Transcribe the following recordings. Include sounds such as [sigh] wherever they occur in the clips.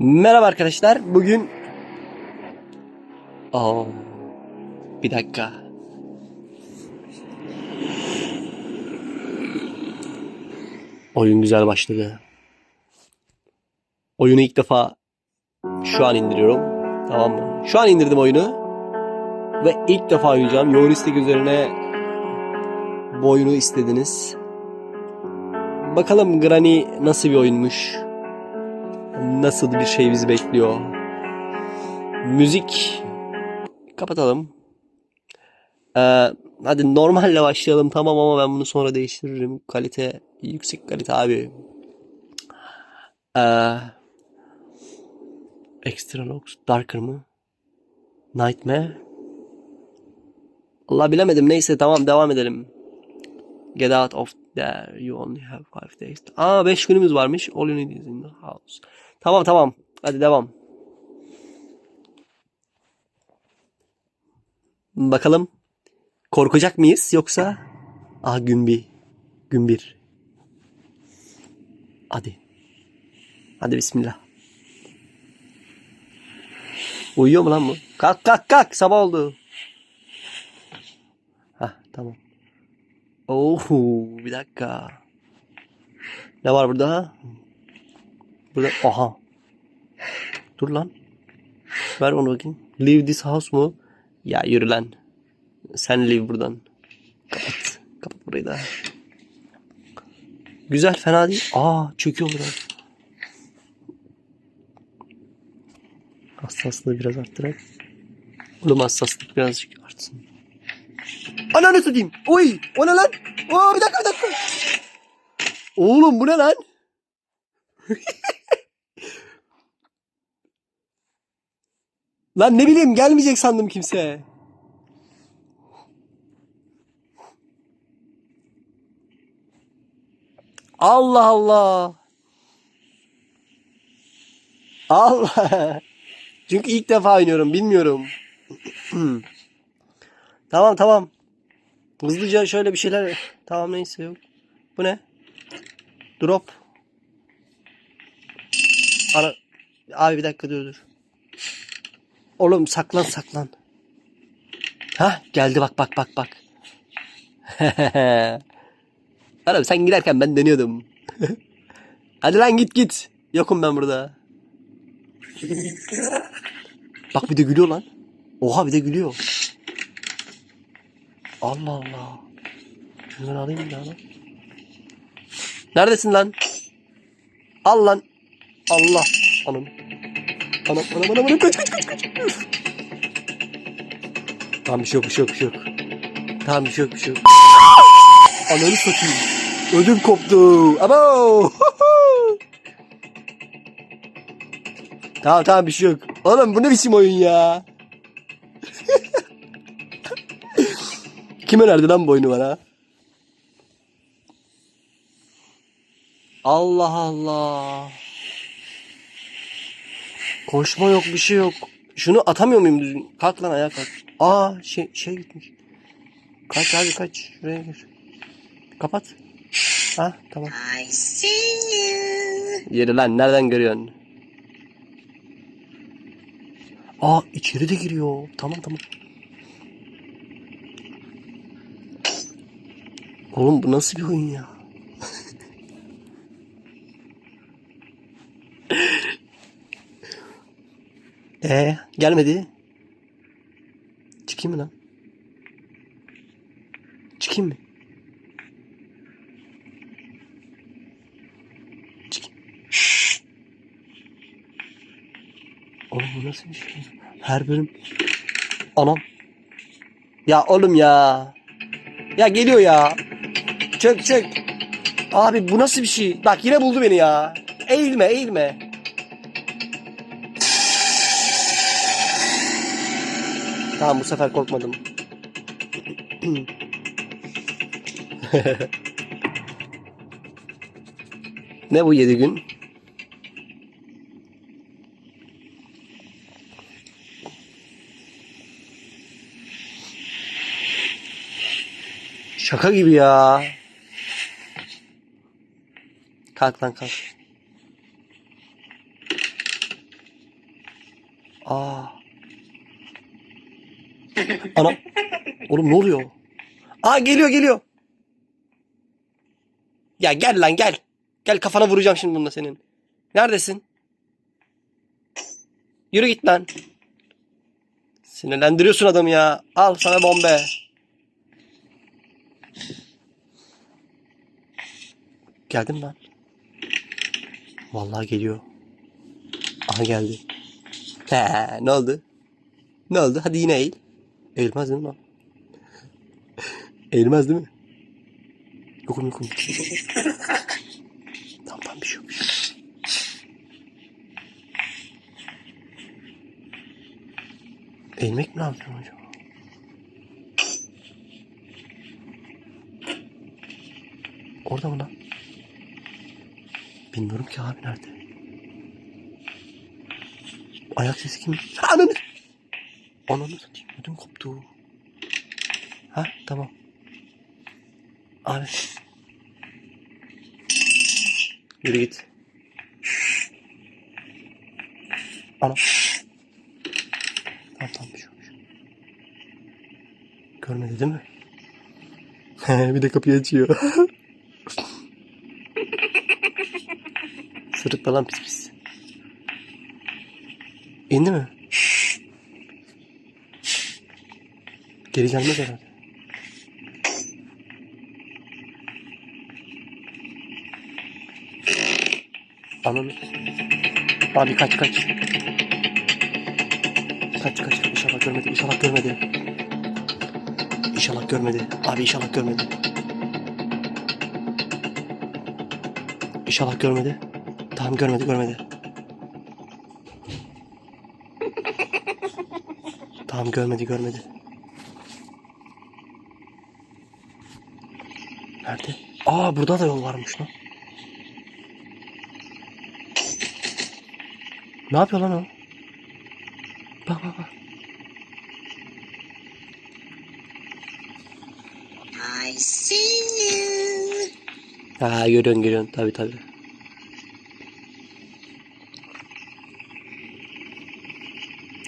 Merhaba arkadaşlar. Bugün Aa, bir dakika. Oyun güzel başladı. Oyunu ilk defa şu an indiriyorum. Tamam mı? Şu an indirdim oyunu. Ve ilk defa oynayacağım. Yoğun istek üzerine bu oyunu istediniz. Bakalım Granny nasıl bir oyunmuş. Nasıl bir şey bizi bekliyor. Müzik kapatalım. Ee, hadi normalle başlayalım tamam ama ben bunu sonra değiştiririm. Kalite yüksek kalite abi. Ee, Extra Nox Darker mı? Nightmare? Allah bilemedim. Neyse tamam devam edelim. Get out of there. You only have five days. Aa 5 günümüz varmış. All you need is in the house. Tamam tamam. Hadi devam. Bakalım. Korkacak mıyız yoksa? Aa gün bir. Gün bir. Hadi. Hadi bismillah. Uyuyor mu lan bu? Kalk kalk kalk sabah oldu. Hah tamam. Oo bir dakika. Ne var burada? Burada aha. Dur lan. Ver onu bakayım. Leave this house mu? Ya yürü lan. Sen leave buradan. Kapat. Kapat burayı da. Güzel fena değil. Aa çöküyor biraz. Hassaslığı biraz arttırarak. Oğlum hassaslık birazcık artsın. Ananı satayım. Oy o ne lan? Oo bir dakika bir dakika. Oğlum bu ne lan? [laughs] lan ne bileyim gelmeyecek sandım kimse. Allah Allah. Allah. Çünkü ilk defa oynuyorum bilmiyorum. [clears throat] tamam tamam. Hızlıca şöyle bir şeyler. Tamam neyse yok. Bu ne? Drop. Ara... Abi bir dakika dur dur. Oğlum saklan saklan. Ha geldi bak bak bak bak. [laughs] Oğlum sen giderken ben dönüyordum. [laughs] Hadi lan git git. Yokum ben burada. Bak bir de gülüyor lan. Oha bir de gülüyor. Allah Allah. Ben alayım bir daha lan. Neredesin lan? Al lan. Allah. Anam. Anam anam anam anam kaç kaç kaç kaç. Tamam bir şey yok bir şey yok bir şey yok. Tamam bir şey yok bir şey yok. Ananı satayım. Ödüm koptu. Abo. tamam tamam bir şey yok. Oğlum bu ne biçim oyun ya? [laughs] Kim önerdi lan bu oyunu bana? Allah Allah. Koşma yok bir şey yok. Şunu atamıyor muyum düzgün? Kalk lan ayağa kalk. Aa şey şey gitmiş. Kaç hadi kaç. Şuraya gir. Kapat. Ha tamam. I see you. Yeri lan nereden görüyorsun? Aa içeri de giriyor. Tamam tamam. Oğlum bu nasıl bir oyun ya? Ee gelmedi. Çıkayım mı lan? Çıkayım mı? Çıkayım. Oğlum bu nasıl bir şey? Her bölüm. Anam. Ya oğlum ya. Ya geliyor ya. Çök çök. Abi bu nasıl bir şey? Bak yine buldu beni ya. Eğilme eğilme. Tamam bu sefer korkmadım. [laughs] ne bu yedi gün? Şaka gibi ya. Kalk lan kalk. Aa. Ana. Oğlum ne oluyor? Aa geliyor geliyor. Ya gel lan gel. Gel kafana vuracağım şimdi bununla senin. Neredesin? Yürü git lan. Sinirlendiriyorsun adamı ya. Al sana bombe. Geldim lan. Vallahi geliyor. Aha geldi. He, ne oldu? Ne oldu? Hadi yine eğil. Eğilmez değil mi lan? Eğilmez değil mi? Yokum yokum. tamam bir şey bir şey yok. Eğilmek mi lazım acaba? Orada mı lan? Bilmiyorum ki abi nerede? Ayak sesi kim? Ananı! Ananı satayım. Ödüm koptu. Ha tamam. Abi. Yürü git. Ana. Tamam tamam bir şey olmuş. Görmedi değil mi? [laughs] bir de kapıyı açıyor. [laughs] Sırıtma lan pis pis. İndi mi? Geri gelmez herhalde. Ananı. Abi kaç kaç. Kaç kaç inşallah görmedi inşallah görmedi. İnşallah görmedi. Abi inşallah görmedi. İnşallah görmedi. Tamam görmedi görmedi. Tamam görmedi görmedi. Nerede? Aa burada da yol varmış lan. Ne yapıyor lan o? Bak bak bak. I see you. Ha görüyorsun görüyorsun tabi tabi.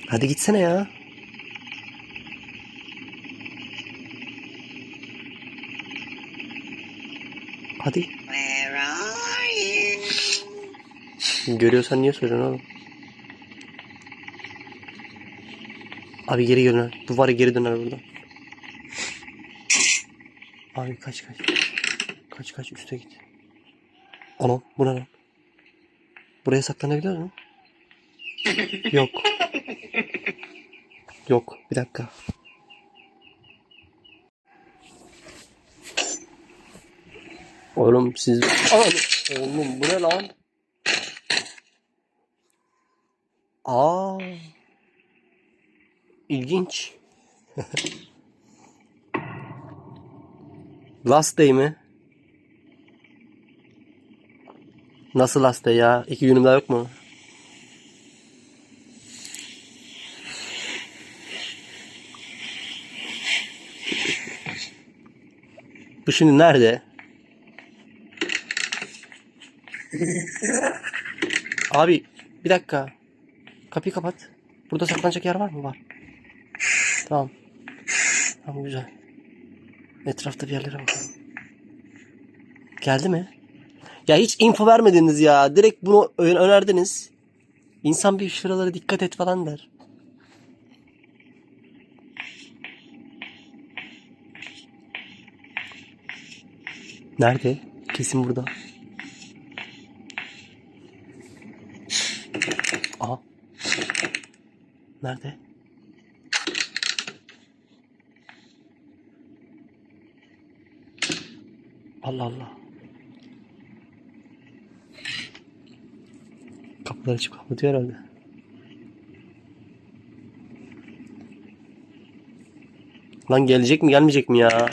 Hadi gitsene ya. Hadi. Görüyorsan niye söylüyorsun oğlum? Abi geri döner. Bu var ya geri döner buradan. Abi kaç kaç. Kaç kaç üste git. Anam bu ne lan? Buraya saklanabiliyor mu? Yok. Yok. Bir dakika. Oğlum siz... Oğlum bu ne lan? Aa. İlginç. [laughs] Last day mi? Nasıl last day ya? İki günüm daha yok mu? Bu şimdi nerede? Abi bir dakika. Kapıyı kapat. Burada saklanacak yer var mı? Var. Tamam. Tamam güzel. Etrafta bir yerlere bakalım. Geldi mi? Ya hiç info vermediniz ya. Direkt bunu önerdiniz. İnsan bir şuralara dikkat et falan der. Nerede? Kesin burada. Aha. Nerede? Allah Allah. Kapıları açıp kapatıyor herhalde. Lan gelecek mi gelmeyecek mi ya?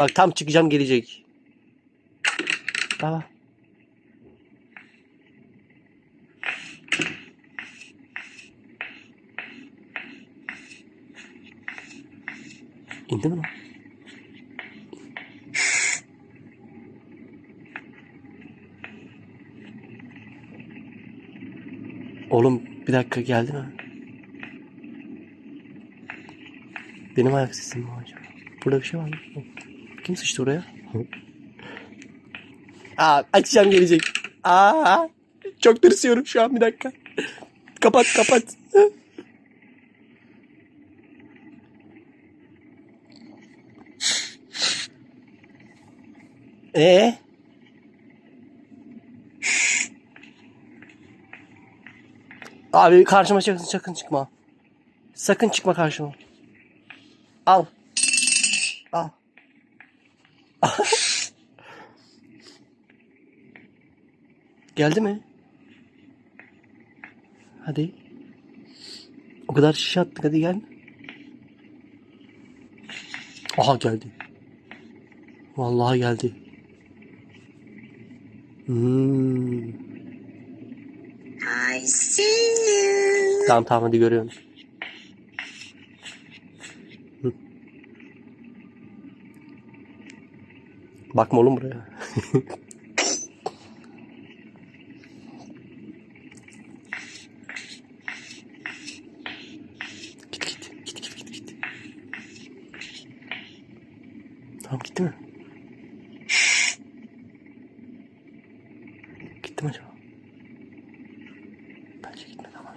Bak tam çıkacağım gelecek. Baba. İndi mi? Oğlum bir dakika geldi mi? Benim ayak sesim mi acaba? Burada bir şey var mı? Kim sıçtı oraya? Aa, açacağım gelecek. Aa, çok tırsıyorum şu an bir dakika. Kapat kapat. Ee? Abi karşıma sakın, sakın çıkma. Sakın çıkma karşıma. Al. Al. [laughs] Geldi mi? Hadi. O kadar şişe attık hadi gel. Aha geldi. Vallahi geldi. Hmm. I see you. Tamam tamam hadi görüyorum. Hı. Bakma oğlum buraya. [laughs] git git gitti mi? Mi acaba? Bence gitmedi ama.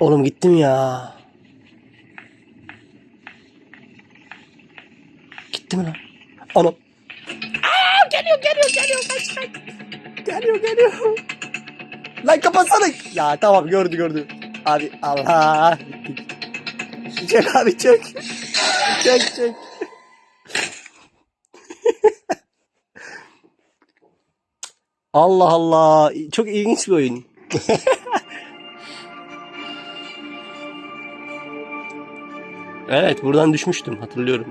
Oğlum gittim ya. Gitti mi lan? Anam. Aa, geliyor geliyor geliyor kaç kaç. Geliyor geliyor. Lan kapatsana. Ya tamam gördü gördü. Abi Allah. Çek abi çek. Çek çek. Allah Allah. Çok ilginç bir oyun. [laughs] evet buradan düşmüştüm hatırlıyorum.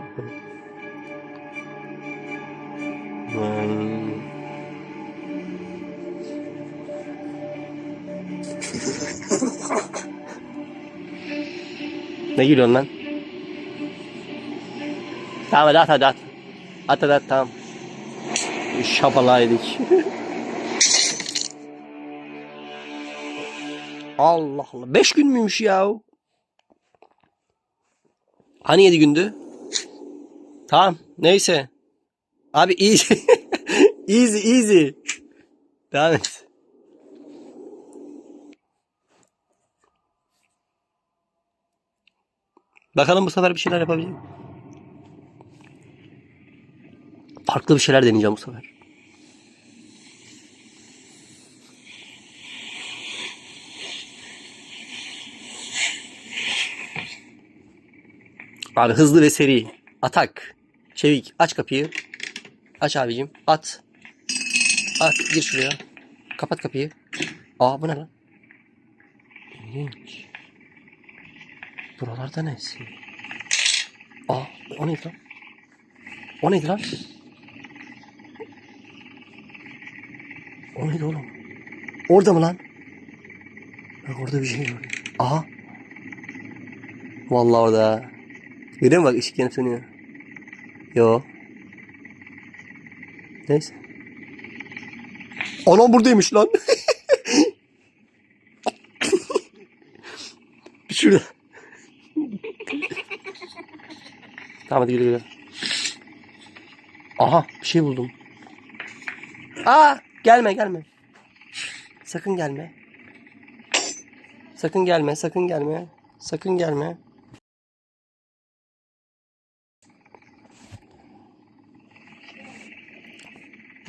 Hmm. ne gülüyorsun lan? Tamam hadi at hadi at. At hadi at tamam. Şapalığa [laughs] Allah Allah. Beş gün müymüş ya? Hani yedi gündü? Tamam. Neyse. Abi easy. [laughs] easy easy. Devam et. Bakalım bu sefer bir şeyler yapabilecek miyim? Farklı bir şeyler deneyeceğim bu sefer. Abi hızlı ve seri. Atak. Çevik. Aç kapıyı. Aç abicim. At. At. Gir şuraya. Kapat kapıyı. Aa bu ne lan? İlginç. Buralarda nesi? Aa o neydi lan? O neydi lan? O neydi oğlum? Orada mı lan? Bak orada bir şey var. Aha. Vallahi orada. Görüyor musun bak ışık yanıp sönüyor. Yo. Neyse. Anam buradaymış lan. [laughs] Şurada. tamam hadi gidelim. Aha bir şey buldum. Aa gelme gelme. Sakın gelme. Sakın gelme sakın gelme. Sakın gelme.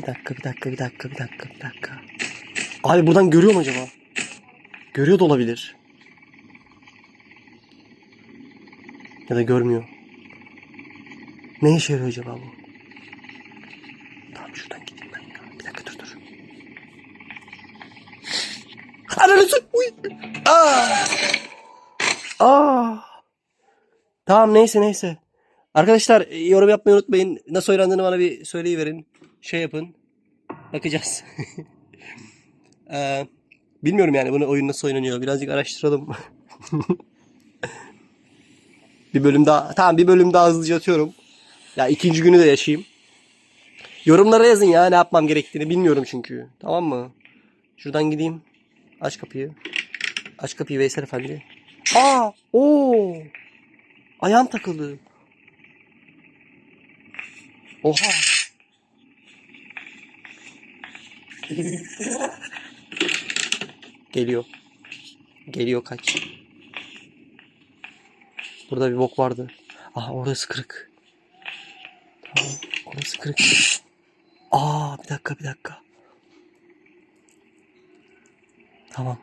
Bir dakika, bir dakika, bir dakika, bir dakika, bir dakika. Abi buradan görüyor mu acaba? Görüyor da olabilir. Ya da görmüyor. Ne işe yarıyor acaba bu? Tamam şuradan gideyim ben. ya. Bir dakika dur dur. Ananı s- Uy. Aa. Aa. Tamam neyse neyse. Arkadaşlar e, yorum yapmayı unutmayın. Nasıl oynandığını bana bir söyleyiverin. Şey yapın. Bakacağız. [laughs] Ee, bilmiyorum yani bunu oyun nasıl oynanıyor. Birazcık araştıralım. [laughs] bir bölüm daha. Tamam bir bölüm daha hızlıca atıyorum. Ya ikinci günü de yaşayayım. Yorumlara yazın ya ne yapmam gerektiğini bilmiyorum çünkü. Tamam mı? Şuradan gideyim. Aç kapıyı. Aç kapıyı Veysel Efendi. Aa! Oo! Ayağım takıldı. Oha! Geliyor. Geliyor kaç. Burada bir bok vardı. Aha orası kırık. Tamam orası kırık. Aa bir dakika bir dakika. Tamam.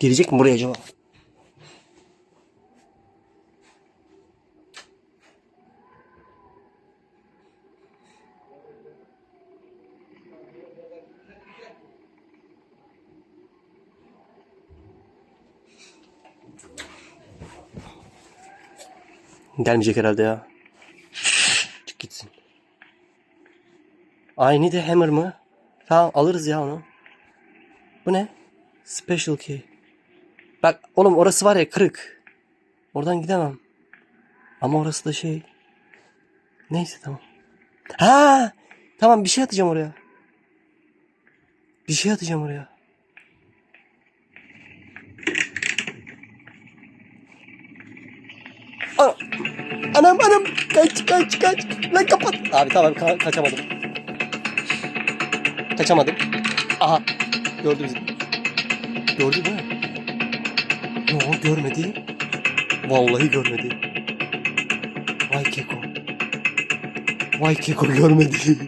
Gelecek mi buraya acaba? Gelmeyecek herhalde ya. Çık gitsin. Aynı de hammer mı? Tamam alırız ya onu. Bu ne? Special key. Bak oğlum orası var ya kırık. Oradan gidemem. Ama orası da şey. Neyse tamam. Ha! Tamam bir şey atacağım oraya. Bir şey atacağım oraya. Anam anam kaç kaç kaç. Lan kapat. Abi tamam ka- kaçamadım. Kaçamadım. Aha. Gördü bizi. Gördü mi? Yo görmedi. Vallahi görmedi. Vay keko. Vay keko görmedi.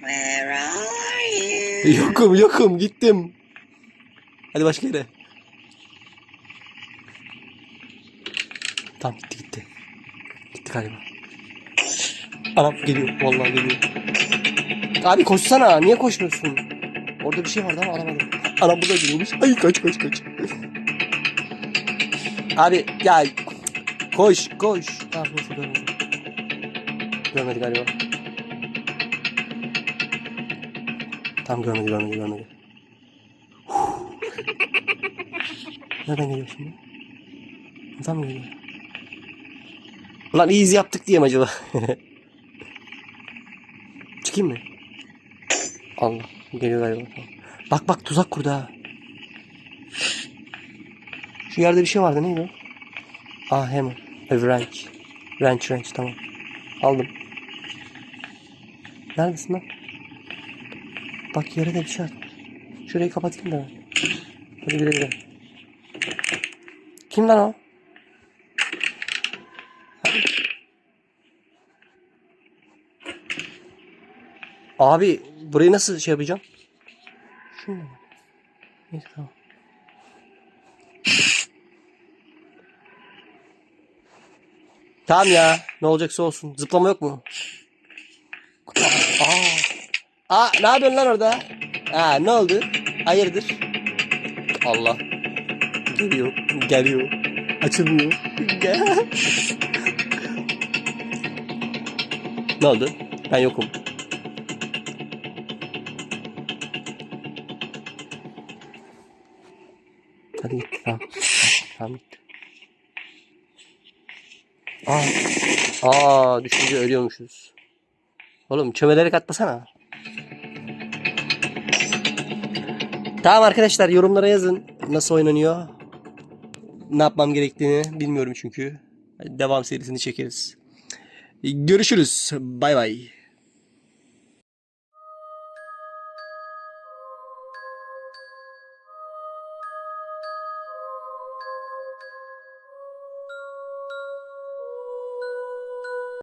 Where are you? yokum yokum gittim. Hadi başka yere. Tamam gitti gitti. Gitti galiba. Anam geliyor. Vallahi geliyor. Abi koşsana. Niye koşmuyorsun? Orada bir şey vardı ama alamadım. Anam burada geliyormuş. Ay kaç kaç kaç. Abi ya koş koş. Tamam neyse görmedi. Görmedi galiba. Tam görmedi görmedi görmedi. Nereden geliyor şimdi? Buradan mı geliyor? Ulan easy yaptık diye mi acaba? [laughs] Çıkayım mı? Allah geliyor galiba. Bak bak tuzak kurdu ha. Şu yerde bir şey vardı neydi o? Ah hammer. A wrench. Wrench wrench tamam. Aldım. Neredesin lan? Bak yere de bir şey atmış. Şurayı kapatayım da. Hadi güle. Kim lan o? Abi burayı nasıl şey yapacağım? Şunu? Neyse tamam. Tamam ya. Ne olacaksa olsun. Zıplama yok mu? Aa. Aa ne yapıyorsun lan orada? Ha ne oldu? Hayırdır? Allah. Geliyor. Geliyor. Açılmıyor. Gel. ne oldu? Ben yokum. Hadi git. Tamam. Tamam git. Aa. Aa düşünce ölüyormuşuz. Oğlum çömelerek atmasana. Tamam arkadaşlar yorumlara yazın. Nasıl oynanıyor? Ne yapmam gerektiğini bilmiyorum çünkü. Devam serisini çekeriz. Görüşürüz. Bay bay.